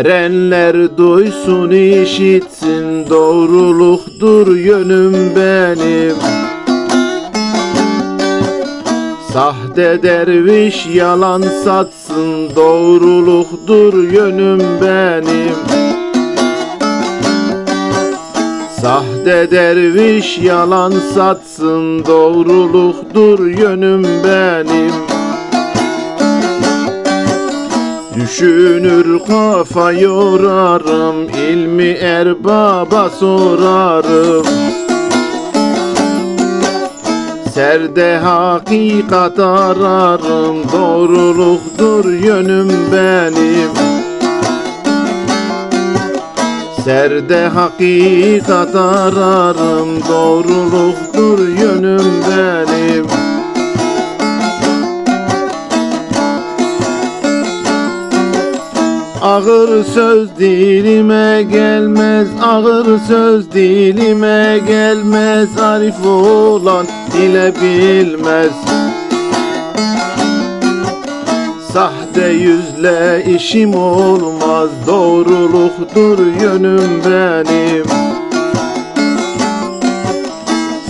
Erenler duysun işitsin doğruluktur yönüm benim. Sahte derviş yalan satsın doğruluktur yönüm benim. Sahte derviş yalan satsın doğruluktur yönüm benim Düşünür kafa yorarım ilmi erbaba sorarım. Serde hakikat ararım Doğruluktur yönüm benim. Serde hakikat ararım Doğruluktur yönüm benim Ağır söz dilime gelmez Ağır söz dilime gelmez. Arif olan dile bilmez. Sahte yüzle işim olmaz Doğruluktur yönüm benim.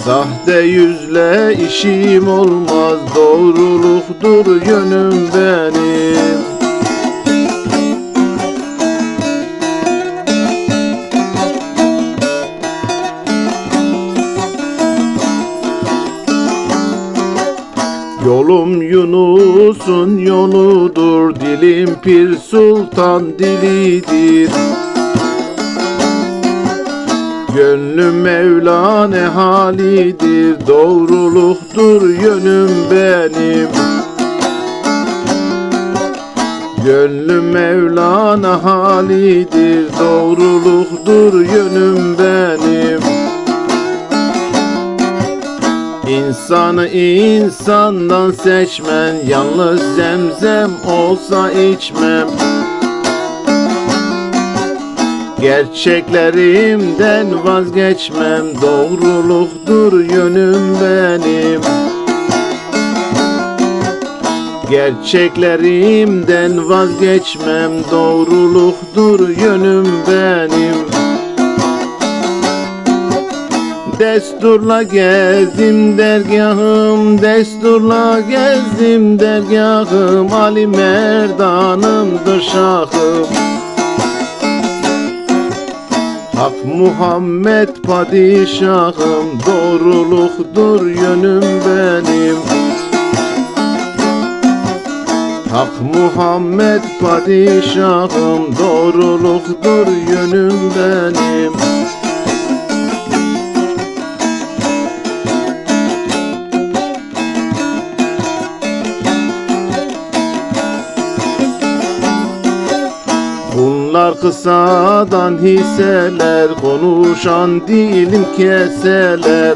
Sahte yüzle işim olmaz Doğruluktur yönüm benim Yolum Yunus'un yoludur Dilim Pir Sultan dilidir. Gönlüm Mevlane halidir Doğruluktur yönüm benim. Gönlüm Mevlana halidir Doğruluktur yönüm benim İnsanı insandan seçmen Yalnız zemzem olsa içmem. Gerçeklerimden vazgeçmem Doğruluktur yönüm benim. Gerçeklerimden vazgeçmem Doğruluktur yönüm benim Desturla gezdim dergahım Desturla gezdim dergahım Ali Merdan'ımdır şahım. Hak Muhammed padişahım Doğruluktur yönüm benim. Hak Muhammed padişahım Doğruluktur yönüm benim Bunlar kısadan hisseler Konuşan dilim keseler.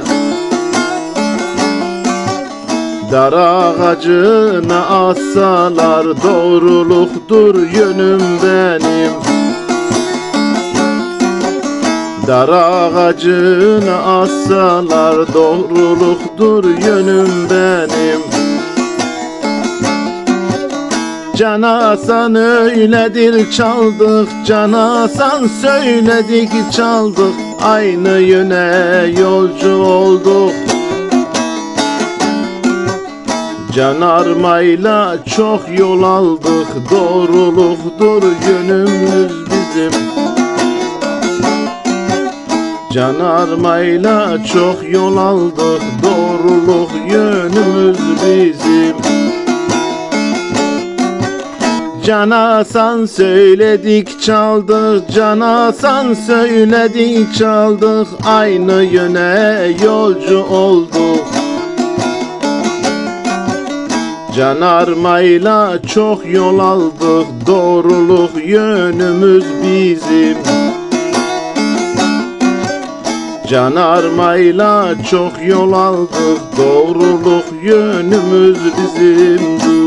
Dar ağacına assalar Doğruluktur yönüm benim. Dar ağacına assalar Doğruluktur yönüm benim Can Hasan öyledir çaldık. Can Hasan söyledik çaldık. Aynı yöne yolcu olduk. Can armayla çok yol aldık. Doğruluktur yönümüz bizim. Can armayla çok yol aldık. Doğruluk yönümüz bizim Can Hasan söyledik çaldık. Can Hasan söyledik çaldık. Aynı yöne yolcu olduk. Can armayla çok yol aldık. Doğruluk yönümüz bizim. Can armayla çok yol aldık. Doğruluk yönümüz bizim